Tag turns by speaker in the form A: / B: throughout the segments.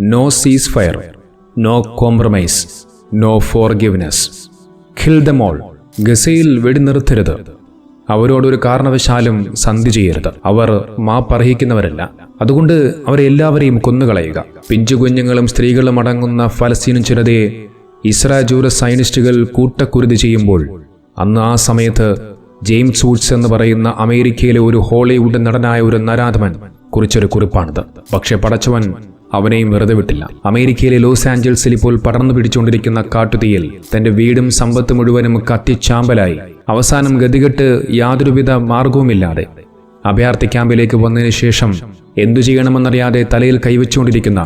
A: No cease fire no compromise no forgiveness kill them all ഗസയിൽ വെടിനിർത്തരുത്. അവരോടൊരു കാരണവശാലും സന്ധി ചെയ്യരുത്. അവർ മാപ്പർഹിക്കുന്നവരല്ല അതുകൊണ്ട് അവരെ എല്ലാവരെയും കൊന്നുകളയുക. പിഞ്ചു കുഞ്ഞുങ്ങളും സ്ത്രീകളും അടങ്ങുന്ന ഫലസ്തീൻ ജനതയെ ഇസ്രാജൂര സൈനിസ്റ്റുകൾ കൂട്ടക്കുരുതി ചെയ്യുമ്പോൾ അന്ന് ആ സമയത്ത് ജെയിംസ് വൂഡ്സ് എന്ന് പറയുന്ന അമേരിക്കയിലെ ഒരു ഹോളിവുഡ് നടനായ ഒരു നരാധമൻ കുറിച്ചൊരു കുറിപ്പാണിത്. പക്ഷെ പടച്ചവൻ അവനെയും വെറുതെ വിട്ടില്ല. അമേരിക്കയിലെ ലോസ് ആഞ്ചൽസിൽ ഇപ്പോൾ പടർന്നു പിടിച്ചുകൊണ്ടിരിക്കുന്ന കാട്ടുതീയിൽ തന്റെ വീടും സമ്പത്ത് മുഴുവനും കത്തിച്ചാമ്പലായി. അവസാനം ഗതികെട്ട് യാതൊരുവിധ മാർഗവുമില്ലാതെ അഭയാർത്ഥി ക്യാമ്പിലേക്ക് വന്നതിന് ശേഷം എന്തു ചെയ്യണമെന്നറിയാതെ തലയിൽ കൈവച്ചുകൊണ്ടിരിക്കുന്ന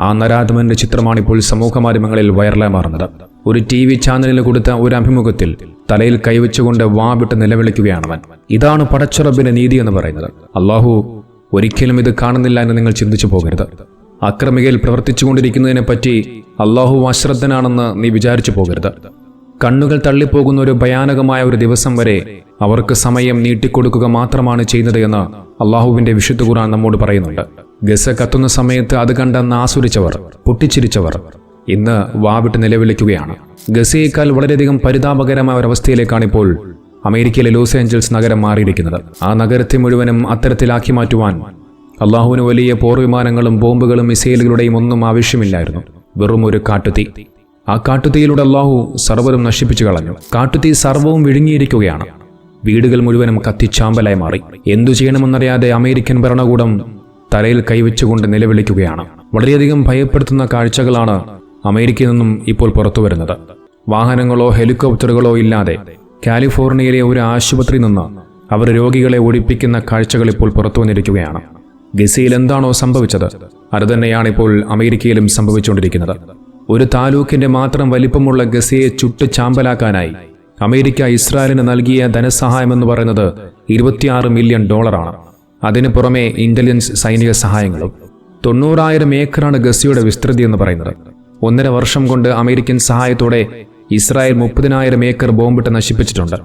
A: ആ നരാധമന്റെ ചിത്രമാണ് ഇപ്പോൾ സമൂഹ മാധ്യമങ്ങളിൽ വൈറലായി മാറുന്നത്. ഒരു ടി വി ചാനലിന് കൊടുത്ത ഒരു അഭിമുഖത്തിൽ തലയിൽ കൈവച്ചുകൊണ്ട് വാവിട്ട് നിലവിളിക്കുകയാണവൻ ഇതാണ് പടച്ചുറബിന്റെ നീതി എന്ന് പറയുന്നത്. അള്ളാഹു ഒരിക്കലും ഇത് കാണുന്നില്ല എന്ന് നിങ്ങൾ ചിന്തിച്ചു പോകരുത്. അക്രമികയിൽ പ്രവർത്തിച്ചുകൊണ്ടിരിക്കുന്നതിനെ പറ്റി അള്ളാഹു അശ്രദ്ധനാണെന്ന് നീ വിചാരിച്ചു പോകരുത്. കണ്ണുകൾ തള്ളിപ്പോകുന്ന ഒരു ഭയാനകമായ ഒരു ദിവസം വരെ അവർക്ക് സമയം നീട്ടിക്കൊടുക്കുക മാത്രമാണ് ചെയ്യുന്നത് എന്ന് അള്ളാഹുവിന്റെ വിശുദ്ധ ഖുർആൻ നമ്മോട് പറയുന്നുണ്ട്. ഗസ കത്തുന്ന സമയത്ത് അത് കണ്ടെന്ന് ആസ്വദിച്ചവർ പൊട്ടിച്ചിരിച്ചവർ ഇന്ന് വാവിട്ട് നിലവിളിക്കുകയാണ്. ഗസയേക്കാൾ വളരെയധികം പരിതാപകരമായ ഒരവസ്ഥയിലേക്കാണ് ഇപ്പോൾ അമേരിക്കയിലെ ലോസ് ഏഞ്ചൽസ് നഗരം മാറിയിരിക്കുന്നത്. ആ നഗരത്തെ മുഴുവനും അത്തരത്തിലാക്കി മാറ്റുവാൻ അള്ളാഹുവിന് വലിയ പോർവിമാനങ്ങളും ബോംബുകളും മിസൈലുകളുടെയും ഒന്നും ആവശ്യമില്ലായിരുന്നു. വെറും ഒരു കാട്ടുതീ. ആ കാട്ടുതീയിലൂടെ അള്ളാഹു സർവതും നശിപ്പിച്ചു കളഞ്ഞു. കാട്ടുതീ സർവവും വിഴുങ്ങിയിരിക്കുകയാണ്. വീടുകൾ മുഴുവനും കത്തിച്ചാമ്പലായി മാറി. എന്തു ചെയ്യണമെന്നറിയാതെ അമേരിക്കൻ ഭരണകൂടം തലയിൽ കൈവച്ചുകൊണ്ട് നിലവിളിക്കുകയാണ്. വളരെയധികം ഭയപ്പെടുത്തുന്ന കാഴ്ചകളാണ് അമേരിക്കയിൽ നിന്നും ഇപ്പോൾ പുറത്തു വരുന്നത് വാഹനങ്ങളോ ഹെലികോപ്റ്ററുകളോ ഇല്ലാതെ കാലിഫോർണിയയിലെ ഒരു ആശുപത്രിയിൽ നിന്ന് അവർ രോഗികളെ ഒഴിപ്പിക്കുന്ന കാഴ്ചകൾ ഇപ്പോൾ പുറത്തു വന്നിരിക്കുകയാണ് ഗസയിൽ എന്താണോ സംഭവിച്ചത് അത് ഇപ്പോൾ അമേരിക്കയിലും സംഭവിച്ചുകൊണ്ടിരിക്കുന്നത്. ഒരു താലൂക്കിന്റെ മാത്രം വലിപ്പമുള്ള ഗസയെ ചുട്ട് ചാമ്പലാക്കാനായി അമേരിക്ക ഇസ്രായേലിന് നൽകിയ ധനസഹായമെന്ന് പറയുന്നത് ഇരുപത്തിയാറ് മില്യൺ ഡോളറാണ്. അതിനു പുറമെ ഇന്റലിജൻസ് സൈനിക സഹായങ്ങളും. തൊണ്ണൂറായിരം ഏക്കറാണ് ഗസയുടെ വിസ്തൃതി എന്ന് പറയുന്നത്. ഒന്നര വർഷം കൊണ്ട് അമേരിക്കൻ സഹായത്തോടെ ഇസ്രായേൽ മുപ്പതിനായിരം ഏക്കർ ബോംബിട്ട് നശിപ്പിച്ചിട്ടുണ്ട്.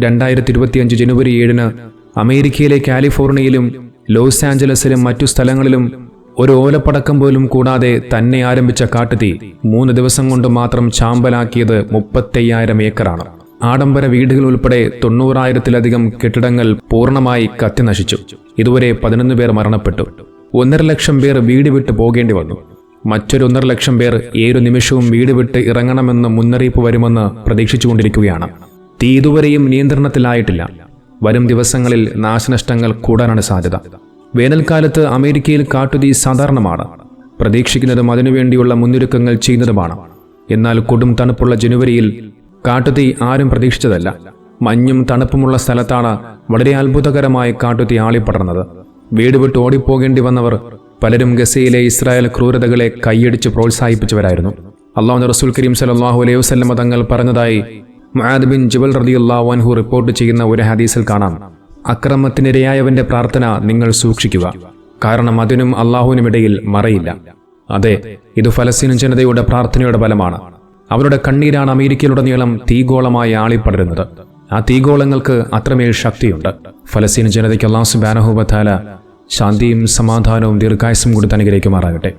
A: രണ്ടായിരത്തി ഇരുപത്തിയഞ്ച് ജനുവരി ഏഴിന് അമേരിക്കയിലെ കാലിഫോർണിയയിലും ലോസ് ആഞ്ചലസിലും മറ്റു സ്ഥലങ്ങളിലും ഒരു ഓലപ്പടക്കം പോലും കൂടാതെ തന്നെ ആരംഭിച്ച കാട്ടുതീ മൂന്ന് ദിവസം കൊണ്ട് മാത്രം ചാമ്പലാക്കിയത് മുപ്പത്തയ്യായിരം ഏക്കറാണ്. ആഡംബര വീടുകൾ ഉൾപ്പെടെ തൊണ്ണൂറായിരത്തിലധികം കെട്ടിടങ്ങൾ പൂർണമായി കത്തി നശിച്ചു ഇതുവരെ പതിനൊന്ന് പേർ മരണപ്പെട്ടു. ഒന്നര ലക്ഷം പേർ വീട് വിട്ട് പോകേണ്ടി വന്നു. മറ്റൊരു ഒന്നര ലക്ഷം പേർ ഏതു നിമിഷവും വീട് വിട്ട് ഇറങ്ങണമെന്ന് മുന്നറിയിപ്പ് വരുമെന്ന് പ്രതീക്ഷിച്ചുകൊണ്ടിരിക്കുകയാണ്. തീ ഇതുവരെയും നിയന്ത്രണത്തിലായിട്ടില്ല. വരും ദിവസങ്ങളിൽ നാശനഷ്ടങ്ങൾ കൂടാനാണ് സാധ്യത. വേനൽക്കാലത്ത് അമേരിക്കയിൽ കാട്ടുതീ സാധാരണമാണ്. പ്രതീക്ഷിക്കുന്നതും അതിനുവേണ്ടിയുള്ള മുന്നൊരുക്കങ്ങൾ ചെയ്യുന്നതുമാണ്. എന്നാൽ കൊടും തണുപ്പുള്ള ജനുവരിയിൽ കാട്ടുതീ ആരും പ്രതീക്ഷിച്ചതല്ല. മഞ്ഞും തണുപ്പുമുള്ള സ്ഥലത്താണ് വളരെ അത്ഭുതകരമായി കാട്ടുതീ ആളിപ്പടർന്നത്. വീട് വിട്ട് ഓടിപ്പോകേണ്ടി വന്നവർ പലരും ഗസയിലെ ഇസ്രായേൽ ക്രൂരതകളെ കൈയടിച്ച് പ്രോത്സാഹിപ്പിച്ചവരായിരുന്നു. അള്ളാഹു റസൂൽ കരീം സലാഹു അലൈഹി വസ്ലമ തങ്ങൾ പറഞ്ഞതായി മുആദ് ബിൻ ജുബൽ റളിയല്ലാഹു അൻഹു റിപ്പോർട്ട് ചെയ്യുന്ന ഒരു ഹദീസിൽ കാണാം. അക്രമത്തിനിരയായവന്റെ പ്രാർത്ഥന നിങ്ങൾ സൂക്ഷിക്കുക. കാരണം അതിനും അള്ളാഹുവിനുമിടയിൽ മറയില്ല. അതെ ഇത് ഫലസ്തീൻ ജനതയുടെ പ്രാർത്ഥനയുടെ ഫലമാണ്. അവരുടെ കണ്ണീരാണ് അമേരിക്കയിലുടനീളം തീഗോളമായി ആളിപ്പടരുന്നത്. ആ തീഗോളങ്ങൾക്ക് അത്രമേൽ ശക്തിയുണ്ട്. ഫലസ്തീൻ ജനതയ്ക്ക് അള്ളാഹു സുബാനഹുബത്താല ശാന്തിയും സമാധാനവും ദീർഘായുസും കൊടുത്ത് അനുഗ്രഹിക്കുമാറാകട്ടെ.